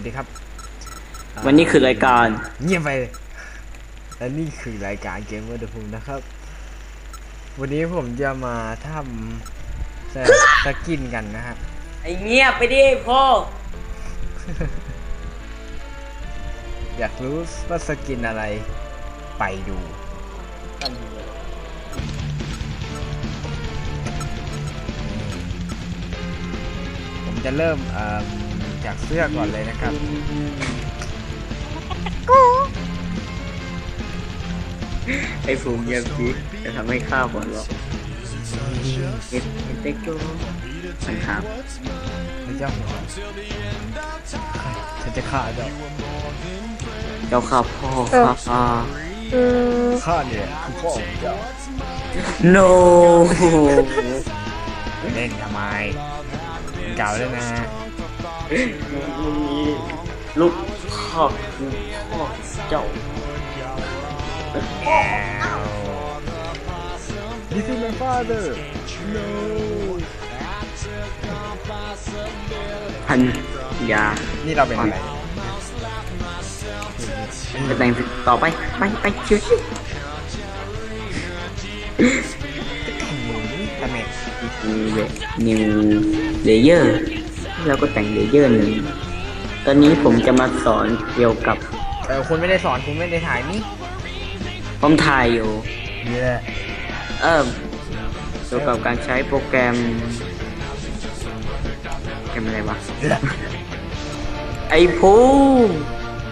สวัสดีครับวันนี้คือรายการเงียบไปและนี่คือรายการเกมเมอร์เดอะพูนะครับ วันนี้ผมจะมาทำสสกินกันนะฮะไอเงียบไปดิพ่ออยากรู้ว่าสกินอะไรไปดูผมจะเริ่มเอิ่ม จากเสื้อก่อนเลยนะครับไอฟูเงียบสิจะทำให้ข้าวหัวเราะเอ็ดเอ็ดเต็กโก้สังครับพระเจ้าหัวฉันจะฆ่าเจ้าเจ้าข้าวพ่อข้าพ่อข้าเนี่ยคือพ่อของเจ้า no เล่นทำไมมันเก่าแล้วนะีลูกข้าคือพ่อเจ้า This is my father no พันยานี่เราเป็นอะไรจะแต่งต่อไป ไปไปชิวชิวทำไมนิวนิวเลเยอร์ แล้วก็แต่งเลเยอร์หนึ่งตอนนี้ผมจะมาสอนเกี่ยวกับ เออคุณไม่ได้สอนคุณไม่ได้ถ่ายนี่ผมถ่ายอยู่ นี่แหละเออเกี่ยวกับการใช้โปรแกรมโปรแกรมอะไรวะไอพู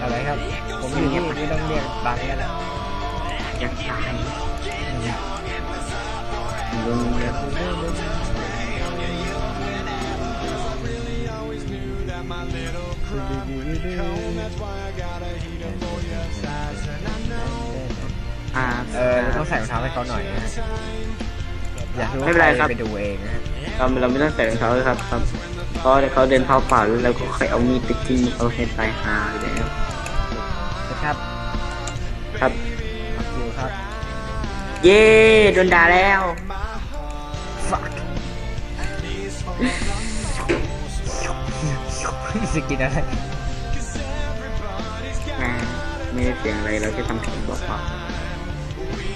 อะไรครับ ผมอยู่ที่ไม่ต้องเรียกบังกันแล้วอยากตาย อ่าเออเราต้องใส่รองเท้าให้เขาหน่อยนะอยากรู้ไม่เป็นไรครับ ไปดูเองนะเราเราไม่ต้องใส่รองเท้าเลยครับครับเพราะเขาเดินเท้าเปล่าแล้วเราก็ค่อยเอามีดไปจิ้มเขาให้ตายหาเลยแล้วนะครับครับ ขอบคุณครับ เย้โดนด่าแล้ว fuck สกินอะไรอ่าไม่ได้เสียงอะไรเราจะทำแข่งบอกว่า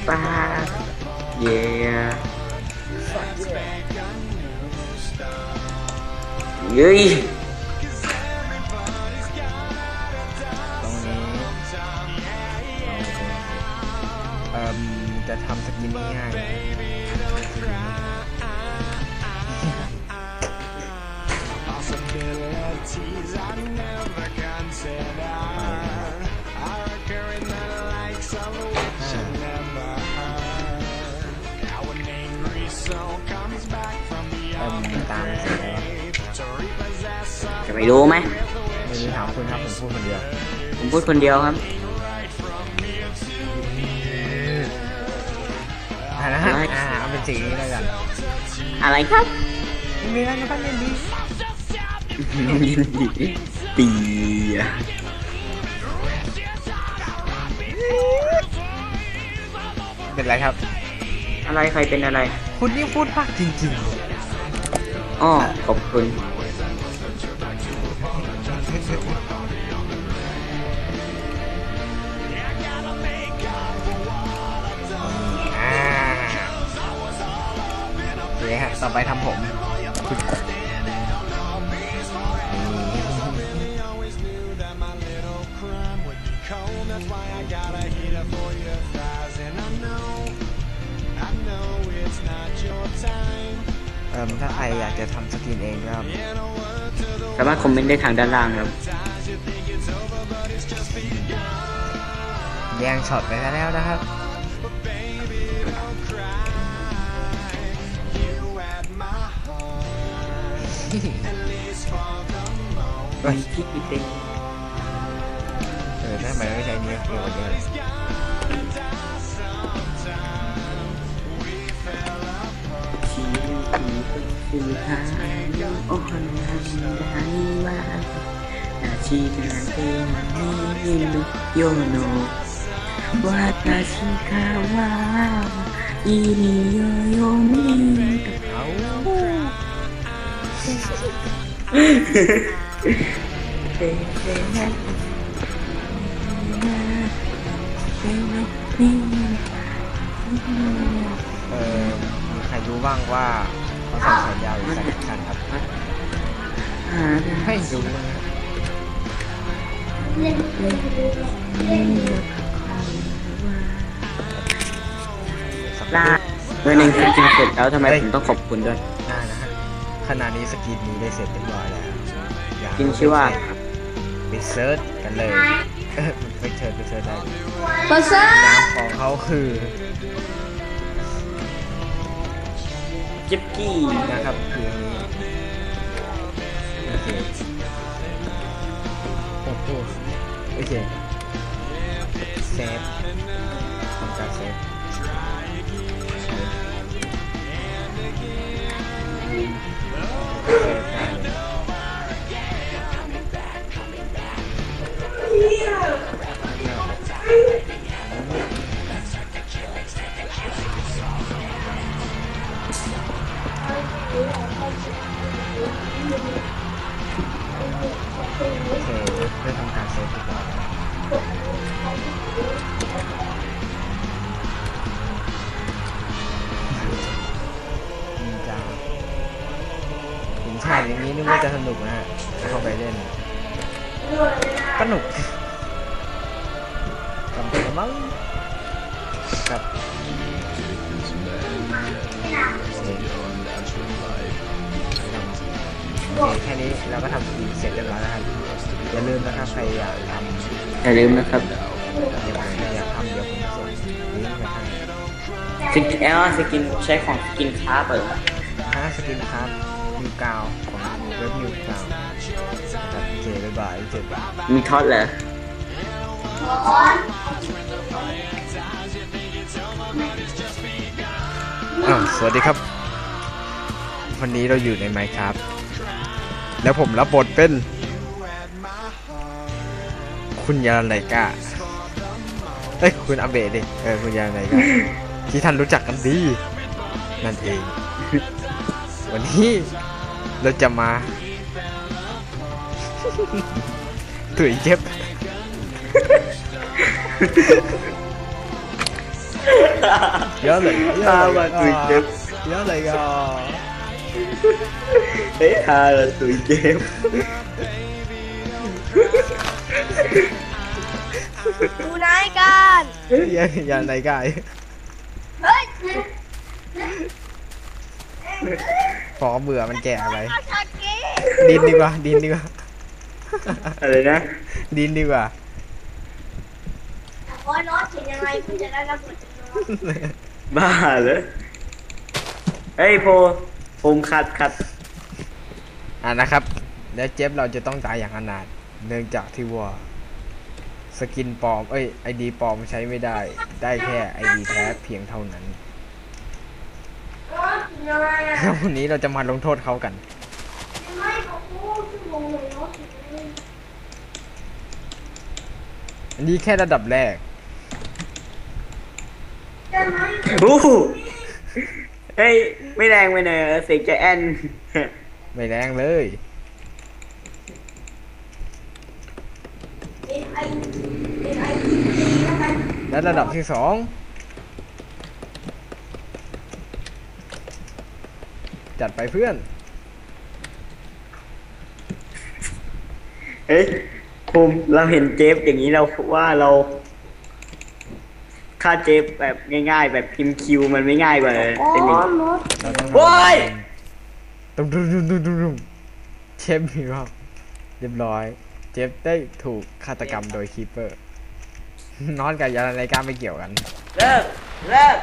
ป้าดเย้เย้ยตรงนี้เราเอ่มจะทำสกินง่าย จะไปรู้ไหมไม่รู้ถามคุณครับผมพูดคนเดียวผมพูดคนเดียวครับอ่านะฮะอ่าเอาเป็นสีนี้แล้วกันอะไรครับมีอะไรนะครับเล่นดียินดีตีอะเป็นไรครับ อะไรใครเป็นอะไร คุณนี่พูดมากจริงอ้อขอบคุณ ต่อไปทำผมคุณเอิ่มถ้าใครอยากจะทำสกินเองก็สามารถคอมเมนต์ได้ทางด้านล่างครับ แย่งช็อตไปซะแล้วนะครับ เฮ้ยที่เต็มเออทำไมไม่ใช้เนื้อเกลือ เยออหาโอ้ฮันฮันดานิวานาชีนาเตนานินุโยโนวาตาชิคาวาอินิโยโยมิเอาเเออมีใครรู้บ้างว่าเขาใส่แขนยาวหรือใส่แขนสั้นครับไม่รู้นะสักลาเมื่อหนึ่งสกินเสร็จแล้วทำไมผมต้องขอบคุณด้วย ได้นะฮะขณะนี้สกินนี้ได้เสร็จเรียบร้อยแล้ว กินชื่อว่าไปเซิร์ชกันเลยเออไปเชิญไปเซิร์ชได้เลยเปอร์เซ็นต์นามของเขาคือจิ๊บกี้นะครับคืออันนี้โอเคโอ้โหโอเคเซฟทำการเซฟเซฟ โอเคได้ทำการเซฟดีกว่าจริงจังเห็นฉากอย่างนี้นึกว่าจะสนุกนะฮะเข้าไปเล่นสนุกกำลังมั้งกับ โอเคแค่นี้เราก็ทำสกินเสร็จเรียบร้อยแล้วครับอย่าลืมนะครับใครอยากทำอย่าลืมนะครับเดี๋ยวผมอยากทำเดี๋ยวผมส่งลิงก์ไปให้สกินแอลสกินใช้ของสกินคราฟเปิดห้าสกินครับนิวกาวของเว็บนิวกาวครับโอเคบ๊ายบายเจอกันมีท็อตเหรอ อ่าสวัสดีครับ วันนี้เราอยู่ในไมค์ครับแล้วผมรับบทเป็น คุณยาไนกาเอ้ยคุณอาเบะดิเออคุณยาไนกาที่ท่านรู้จักกันดี นั่นเอง วันนี้เราจะมาตุ๋ยเจ็บเยอะเลยเยอะเลยเยอะเลยอะ เฮ้ยฮาละตุยเกมดูนายกันอย่าอย่าไหนกายเฮ้ยพอเบื่อมันแก่อะไรอาชาเกะดินดีกว่า ดินดีกว่า อะไรนะ ดินดีกว่า โอ้ยน้องเขียนยังไงเพื่อจะได้รับบทน้องบ้าเหรอเฮ้ยโพ ภูมิคัดคัดอ่านะครับ แล้วเจฟเราจะต้องตายอย่างอนาถเนื่องจากที่ว่าสกินปลอม เอ้ยไอดีปลอมใช้ไม่ได้ ได้แค่ไอดีแท้เพียงเท่านั้นน้องเขียนยังไงอะวันนี้เราจะมาลงโทษเขากันไม่เขาพูดชั่วโมงเลยน้องเขียนยังไงอันนี้แค่ระดับแรกได้ไหมอู้หู เฮ้ย ไม่แรงไปเนอะเสียงใจแอนไม่แรงเลยเป็นไอเป็นไอทีแล้วกันและระดับที่สองจัดไปเพื่อน เฮ้ยภูมิเราเห็นเจฟอย่างนี้เราว่าเรา ค่าเจฟแบบง่ายๆ แบบพิมพ์คิวมันไม่ง่ายกว่าอ๋อเป็นอย่างน้องเราต้องโว้ยตุ้มตุ้มตุ้มตุ้มตุ้มตุ้มเชฟมีครับเรียบร้อย เจฟได้ถูกฆาตกรรมโดยคีเปอร์ นอนกับยาในการไม่เกี่ยวกัน เลิก เลิก